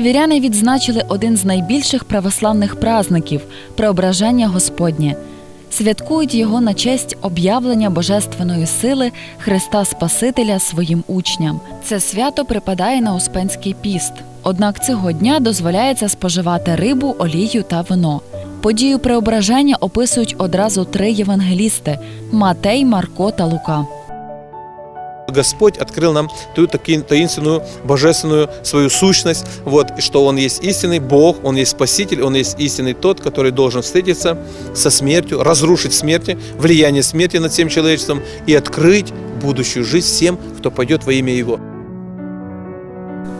Віряни відзначили один з найбільших православних празників преображення Господнє. Святкують його на честь об'явлення божественної сили Христа Спасителя своїм учням. Це свято припадає на Успенський піст. Однак цього дня дозволяється споживати рибу, олію та вино. Подію преображення описують одразу три євангелісти Матей, Марко та Лука. Господь открыл нам ту таки- таинственную, божественную свою сущность, вот, и что Он есть истинный Бог, Он есть Спаситель, Он есть истинный тот, который должен встретиться со смертью, разрушить смерти, влияние смерти над всем человечеством и открыть будущую жизнь всем, кто пойдет во имя Его.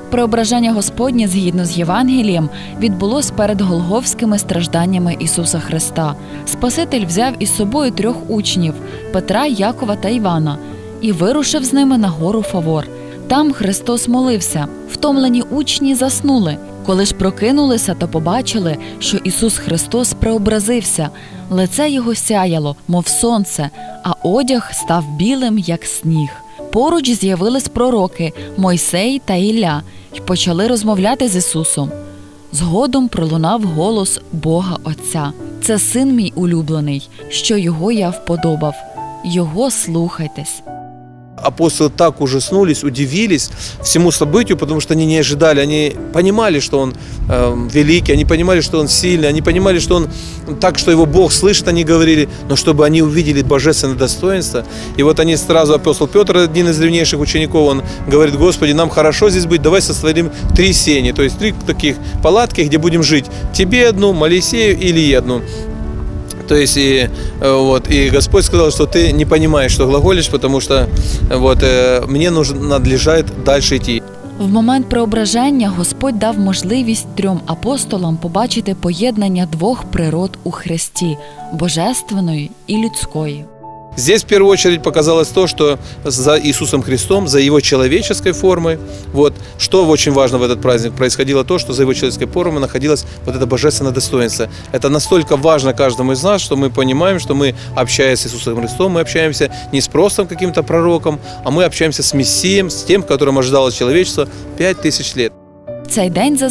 Преображення Господнє, згідно з Євангелієм, відбулось перед голговськими стражданнями Ісуса Христа. Спаситель взяв із собою трьох учнів Петра, Якова та Івана і вирушив з ними на гору Фавор. Там Христос молився. Втомлені учні заснули. Коли ж прокинулися, то побачили, що Ісус Христос преобразився. Лице його сяяло, мов сонце, а одяг став білим, як сніг. Поруч з'явились пророки Мойсей та Ілля й почали розмовляти з Ісусом. Згодом пролунав голос Бога Отця. Це син мій улюблений, що його я вподобав. Його слухайтесь. Апостолы так ужаснулись, удивились всему событию, потому что они не ожидали, они понимали, что Он э, великий, они понимали, что Он сильный, они понимали, что Он так, что Его Бог слышит, они говорили, но чтобы они увидели божественное достоинство. И вот они сразу, апостол Петр, один из древнейших учеников, он говорит, Господи, нам хорошо здесь быть, давай сотворим три сени, то есть три таких палатки, где будем жить. Тебе одну, Моисею и Илье одну. То есть и э, вот и Господь сказал, что ты не понимаешь, что глаголишь, потому что э, вот э, мне нужно надлежает дальше идти. В момент преображення Господь дав можливість трьом апостолам побачити поєднання двох природ у Христі божественної і людської. Здесь в первую очередь показалось то, что за Иисусом Христом, за Его человеческой формой, вот, что очень важно в этот праздник, происходило то, что за Его человеческой формой находилось вот это божественное достоинство. Это настолько важно каждому из нас, что мы понимаем, что мы, общаясь с Иисусом Христом, мы общаемся не с простым каким-то пророком, а мы общаемся с Мессием, с тем, которым ожидало человечество пять тысяч лет. Цей день за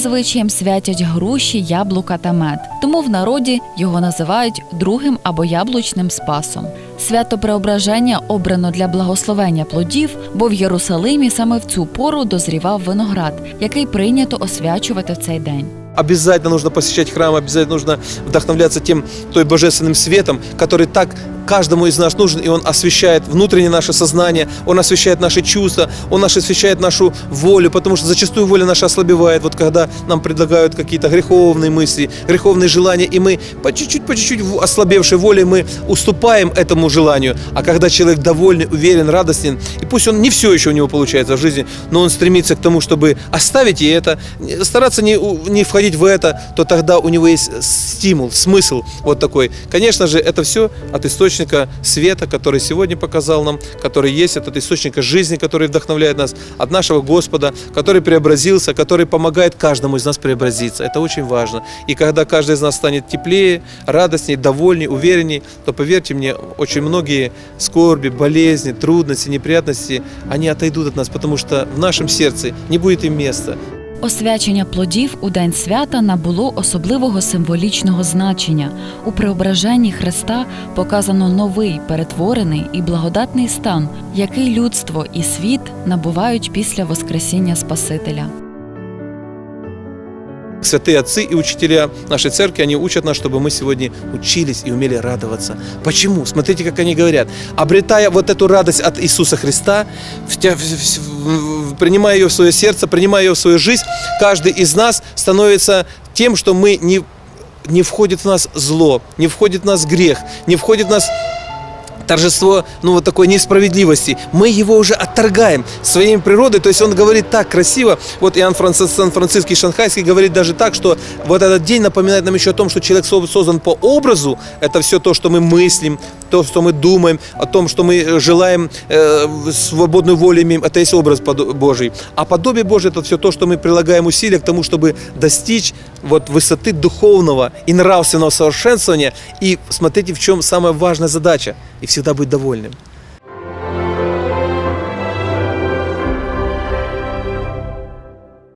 святять груші, яблука та мед. Тому в народі його називають другим або яблучним спасом. Свято преображення обрано для благословення плодів, бо в Єрусалимі саме в цю пору дозрівав виноград, який прийнято освячувати в цей день. Обязательно нужно посещать храм, обязательно нужно вдохновляться тем, той божественным светом, который так каждому из нас нужен, и он освещает внутреннее наше сознание, он освещает наши чувства, он освещает нашу волю, потому что зачастую воля наша ослабевает, вот когда нам предлагают какие-то греховные мысли, греховные желания, и мы по чуть-чуть, по чуть-чуть ослабевшей волей мы уступаем этому желанию, а когда человек довольный, уверен, радостен, и пусть он не все еще у него получается в жизни, но он стремится к тому, чтобы оставить и это, стараться не, не входить в это, то тогда у него есть стимул, смысл вот такой. Конечно же, это все от источника света, который сегодня показал нам, который есть, от источника жизни, который вдохновляет нас, от нашего Господа, который преобразился, который помогает каждому из нас преобразиться. Это очень важно. И когда каждый из нас станет теплее, радостнее, довольнее, увереннее, то поверьте мне, очень многие скорби, болезни, трудности, неприятности, они отойдут от нас, потому что в нашем сердце не будет им места. Освячення плодів у день свята набуло особливого символічного значення. У преображенні Христа показано новий, перетворений і благодатний стан, який людство і світ набувають після Воскресіння Спасителя. Святые отцы и учителя нашей церкви, они учат нас, чтобы мы сегодня учились и умели радоваться. Почему? Смотрите, как они говорят. Обретая вот эту радость от Иисуса Христа, принимая ее в свое сердце, принимая ее в свою жизнь, каждый из нас становится тем, что мы не, не входит в нас зло, не входит в нас грех, не входит в нас торжество, ну, вот такой несправедливости. Мы его уже отторгаем своей природой. То есть он говорит так красиво. Вот Иоанн Францис- Сан-Франциский, Шанхайский говорит даже так, что вот этот день напоминает нам еще о том, что человек со- создан по образу. Это все то, что мы мыслим, то, что мы думаем, о том, что мы э, желаем, э, свободную волю имеем. Это есть образ подо- Божий. А подобие Божие – это все то, что мы прилагаем усилия к тому, чтобы достичь вот высоты духовного и нравственного совершенствования. И смотрите, в чем самая важная задача – и всегда быть довольным.